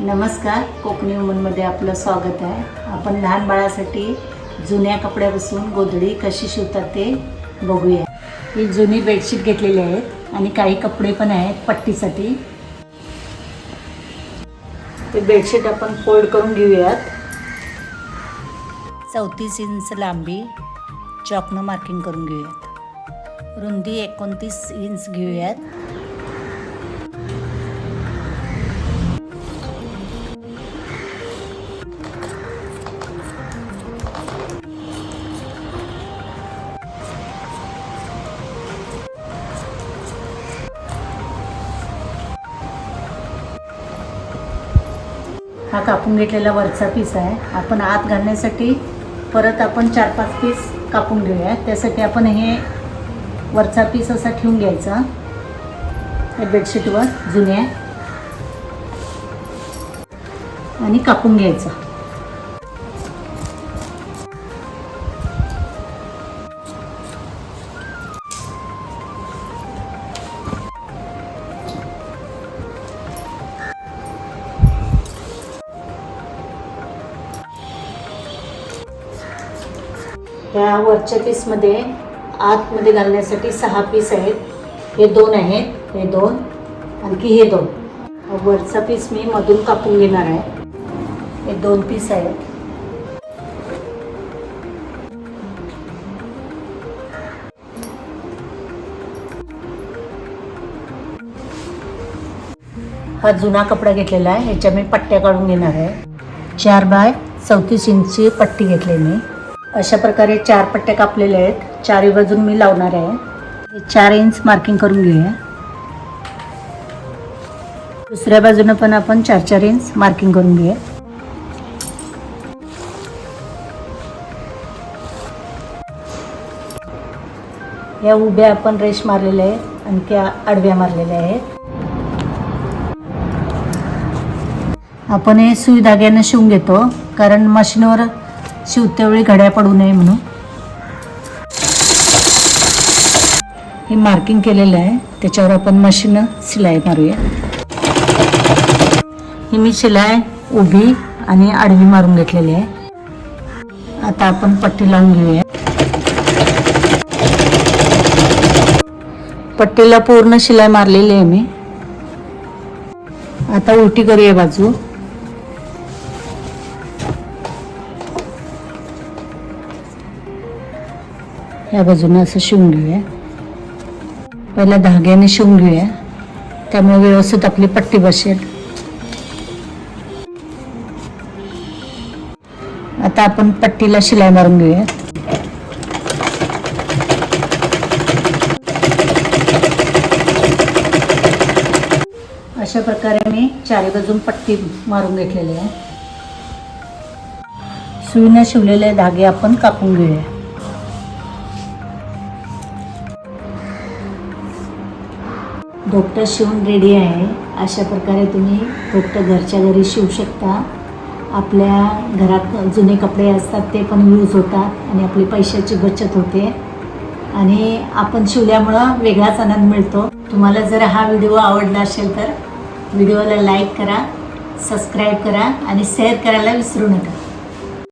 नमस्कार कोकणी वुमनमध्ये आपलं स्वागत आहे. आपण लहान बाळासाठी जुन्या कपड्यापासून गोधडी कशी शिवतात ते बघूया. ही जुनी बेडशीट घेतलेली आहेत आणि काही कपडे पण आहेत पट्टीसाठी. ते बेडशीट आपण फोल्ड करून घेऊयात. चौतीस इंच लांबी चॉकनं मार्किंग करून घेऊयात. रुंदी एकोणतीस इंच घेऊयात. हा कापून घेतलेला वरचा पीस आहे. आपण आत घालण्यासाठी परत आपण चार पाच पीस कापून घेऊया. त्यासाठी आपण हे वरचा पीस असा ठेवून घ्यायचा. त्या बेडशीटवर जुन्या. आणि कापून घ्यायचा. ह्या वरच्या पीसमध्ये आतमध्ये घालण्यासाठी सहा पीस आहेत. हे दोन आहेत. हे दोन. आणखी हे दोन. वरचा पीस मी मधून कापून घेणार आहे. हे दोन पीस आहेत. हा जुना कपडा घेतलेला आहे. ह्याच्या मी पट्ट्या काढून घेणार आहे. चार बाय चौतीस इंची पट्टी घेतली मी. अशा प्रकारे चार पट्ट्या कापलेल्या आहेत. चारही बाजून मी लावणार आहे. चार इंच मार्किंग करून घेऊया. दुसऱ्या बाजूनं पण आपण चार चार इंच मार्किंग करून घेऊया. या उभ्या आपण रेश मारलेल्या आहेत आणखी आडव्या मारलेल्या आहेत. आपण हे सुई धाग्यानं शिवून घेतो कारण मशीनवर शिवतेवेळी घड्या पडू नये म्हणून. हे मार्किंग केलेलं आहे. त्याच्यावर आपण मशीन शिलाई मारूया. ही मी शिलाई उभी आणि आडवी मारून घेतलेली आहे. आता आपण पट्टी लावून घेऊया. पट्टीला पूर्ण शिलाई मारलेली आहे मी. आता उलटी करूया बाजू. या बाजूने असं शिवून घेऊया. पहिला धाग्याने शिवून घेऊया. त्यामुळे व्यवस्थित आपली पट्टी बसेल. आता आपण पट्टीला शिलाई मारून घेऊया. अशा प्रकारे मी चारी बाजून पट्टी मारून घेतलेली आहे. सुईनं शिवलेले धागे आपण कापून घेऊया. घोपटं शिवून रेडी आहे. अशा प्रकारे तुम्ही घोपटं घरच्या घरी शिवू शकता. आपल्या घरात जुने कपडे असतात ते पण यूज होतात आणि आपली पैशाची बचत होते. आणि आपण शिवल्यामुळं वेगळाच आनंद मिळतो. तुम्हाला जर हा व्हिडिओ आवडला असेल तर व्हिडिओला लाईक करा सबस्क्राईब करा आणि शेअर करायला विसरू नका.